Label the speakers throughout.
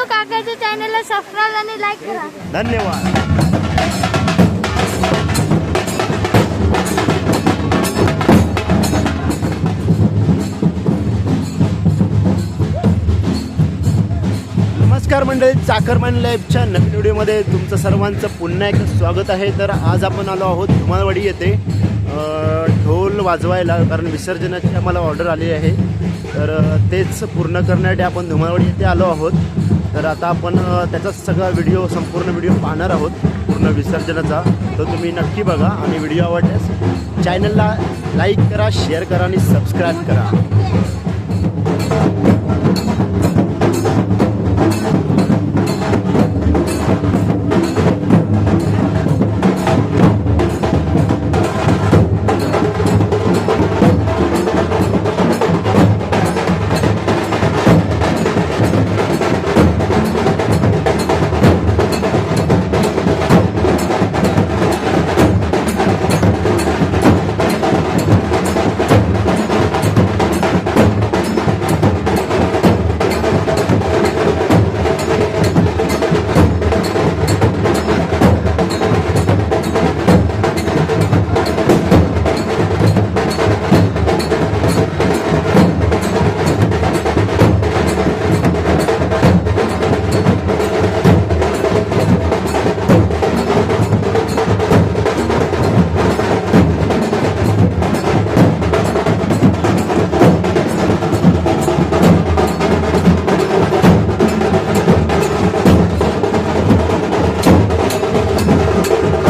Speaker 1: मित्रांनो काकाच्या चॅनलला सबस्क्राईब आणि लाईक करा.
Speaker 2: धन्यवाद. नमस्कार मंडळी चाकरमान लाईफच्या नवीन व्हिडिओमध्ये तुमचं सर्वांचं पुन्हा एकदा स्वागत आहे. तर आज आपण आलो आहोत धुमाळवाडी येथे. ढोल वाजवायला कारण विसर्जनाची आम्हाला ऑर्डर आली आहे. तर तेच पूर्ण करण्यासाठी आपण धुमाळवाडी येथे आलो आहोत. तर आता आपण त्याचा सगळा व्हिडिओ संपूर्ण व्हिडिओ पाहणार आहोत. पूर्ण विसर्जनाचा. तर तुम्ही नक्की बघा आणि व्हिडिओ आवडल्यास चॅनलला लाईक करा शेअर करा आणि सबस्क्राईब करा. Thank you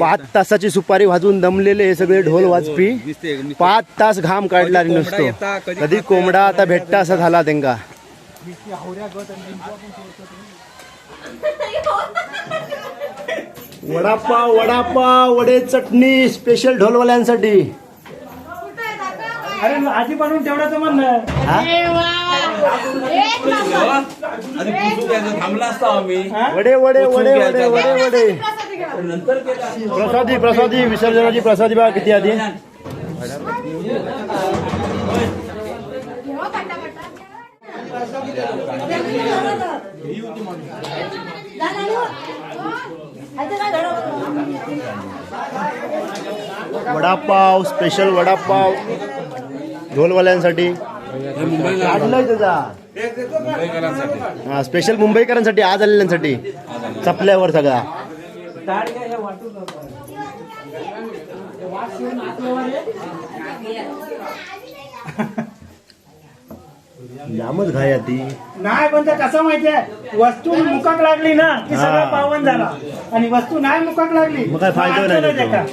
Speaker 2: पाच तासाची सुपारी वाजून दमलेले हे सगळे ढोल वाजपी. पाच तास घाम काढला
Speaker 3: कधी कोंबडा
Speaker 2: नुसतो
Speaker 3: कधी
Speaker 2: कोंबडा आता भेटता असा झाला त्यांका वडापाव वडापाव वडे चटणी स्पेशल ढोलवाल्यांसाठी.
Speaker 4: अरे आधी बनवून तेवढं तर म्हणलं.
Speaker 2: हा?
Speaker 3: आधी पुसून घ्यायचं थांबला असता आम्ही.
Speaker 2: वडे वडे वडे वडे वडे वडे. प्रसादी प्रसादी विसर्जनाची प्रसादी बघा किती आधी. वडापाव स्पेशल वडापाव. ढोलवाल्यांसाठी. हा स्पेशल मुंबईकरांसाठी आज आलेल्यांसाठी. चपल्यावर सगळा. जामच घाया ती.
Speaker 4: नाही पण ते कसं माहितीये वस्तू मुकाक लागली ना की
Speaker 2: हा.
Speaker 4: सगळं पावन झाला. आणि वस्तू नाही मुकाक लागली
Speaker 2: मग काय फायदा नाही त्याचा.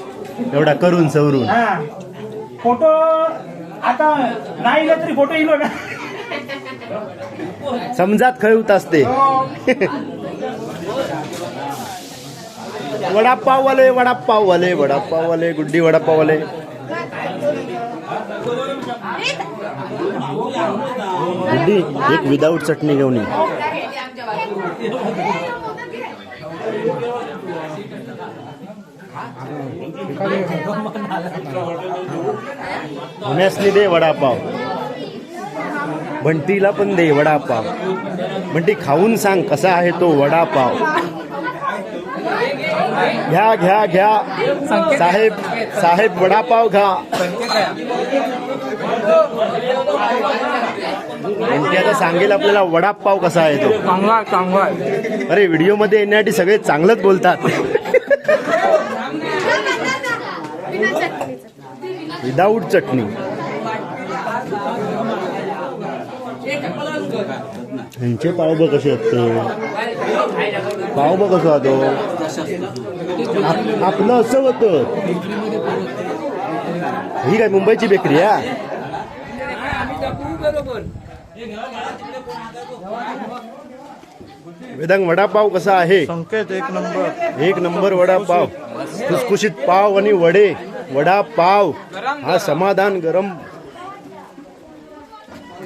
Speaker 2: एवढा करून सवरून?
Speaker 4: हा. फोटो आता नाही इलं तरी फोटो इलो ना
Speaker 2: समजात खळवत असते वडापाववाले वडापाववाले वडापाववाले गुड्डी वडापाववाले. गुड्डी एक विदाऊट चटणी घेऊन ये. पुण्यासनी दे वडापाव. भंटीला पण दे वडापाव. भंटी खाऊन सांग कसा आहे तो वडापाव. घ्या घ्या घ्या. साहेब साहेब वडापाव घ्या. बंटी आता सांगेल आपल्याला वडापाव कसा आहे तो.
Speaker 4: चांगला चांगला
Speaker 2: अरे व्हिडिओमध्ये येण्यासाठी सगळे चांगलंच बोलतात. विदाऊट चटणी. ह्यांचे पाव बघ कसे असते पाव बघ कसं आप- आपलं असं होतं. ही काय मुंबईची बेकरी हा वेदांग वडापाव कसा आहे?
Speaker 5: संकेत एक नंबर.
Speaker 2: एक नंबर वडापाव. खुसखुशीत पाव आणि वडे. वडापाव. हा समाधान गरम.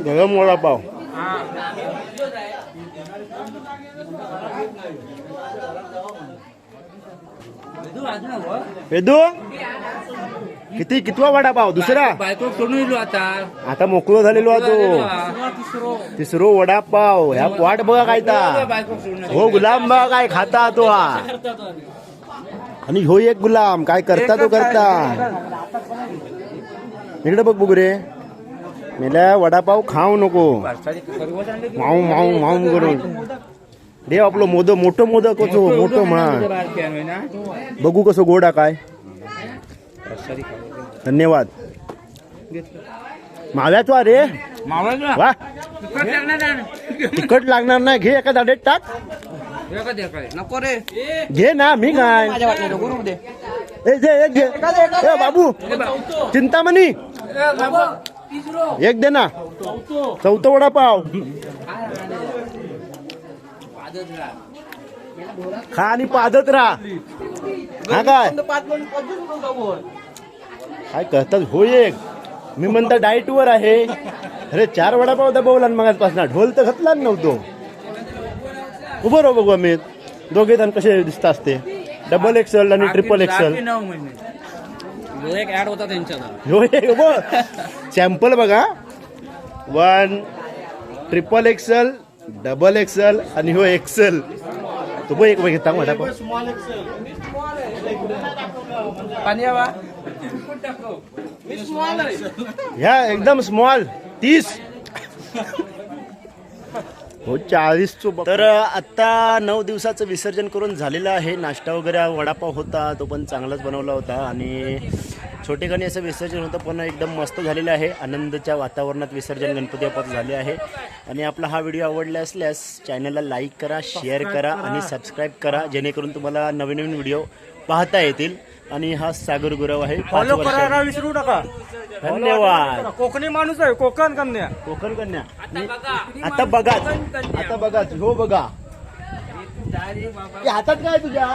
Speaker 2: गरम वडापाव. वेदू? किती कितवा वडापाव दुसरा?
Speaker 3: बायको सोडून येलो आता.
Speaker 2: आता मोकळो झालेलो आहे तो तिसरो. वडापाव ह्या वाट बघा काय ता. हो गुलाम बघा काय खाता तो हा. आणि हो एक गुलाम. काय करता तो करता. इकडे बघ बघ रे मेल्या वडापाव खाऊ नको. माऊ माऊ माऊ करून. रे आपलं मोद मोठं मोदक कसो मोठं मा बघू कसं गोडा काय. धन्यवाद. माव्याचा रे. वा. तिखट लागणार नाही. घे एका दाडेत टाक.
Speaker 3: नको रे.
Speaker 2: घे ना मी काय. ए, घे. एक घे ए बाबू. चिंतामणी. एक दे ना. चौथं वडापाव. खा आणि पादत राहा. हा काय? काय करतात? हो एक. मी म्हणता डाईट वर आहे. अरे चार वडापाव दबवला मगाचपासून ढोल तर घातला नव्हतो. उभं राहू बघू आम्ही. दोघे जण कसे दिसत असते. डबल एक्सल आणि ट्रिपल एक्सल सॅम्पल बघा. One triple axle double axle आणि हो एक्सल तो बघ एक घेता वडापाव ह्या एकदम स्मॉल तीस. हो चाळीस तर आता नऊ दिवसाचं विसर्जन करून झालेलं आहे. नाश्ता वगैरे वडापाव होता तो पण चांगलाच बनवला होता. आणि छोटे असं विसर्जन होतं पण एकदम मस्त झालेलं आहे. आनंदच्या वातावरणात विसर्जन गणपती बाप्पाचं झाले आहे. आणि आपला हा व्हिडिओ आवडला असल्यास चॅनलला लाईक करा शेअर करा आणि सबस्क्राईब करा जेणेकरून तुम्हाला नवीन नवीन व्हिडिओ पाहता येतील. आणि हा सागर गुरव आहे. पाच
Speaker 5: फॉलो
Speaker 2: वर्षाचा.
Speaker 5: विसरू नका.
Speaker 2: धन्यवाद.
Speaker 5: कोकणी माणूस आहे कोकण कन्या.
Speaker 2: कोकण कन्या. आता बघा. आता बघा. हो बघा. हे हातात काय तुझ्या?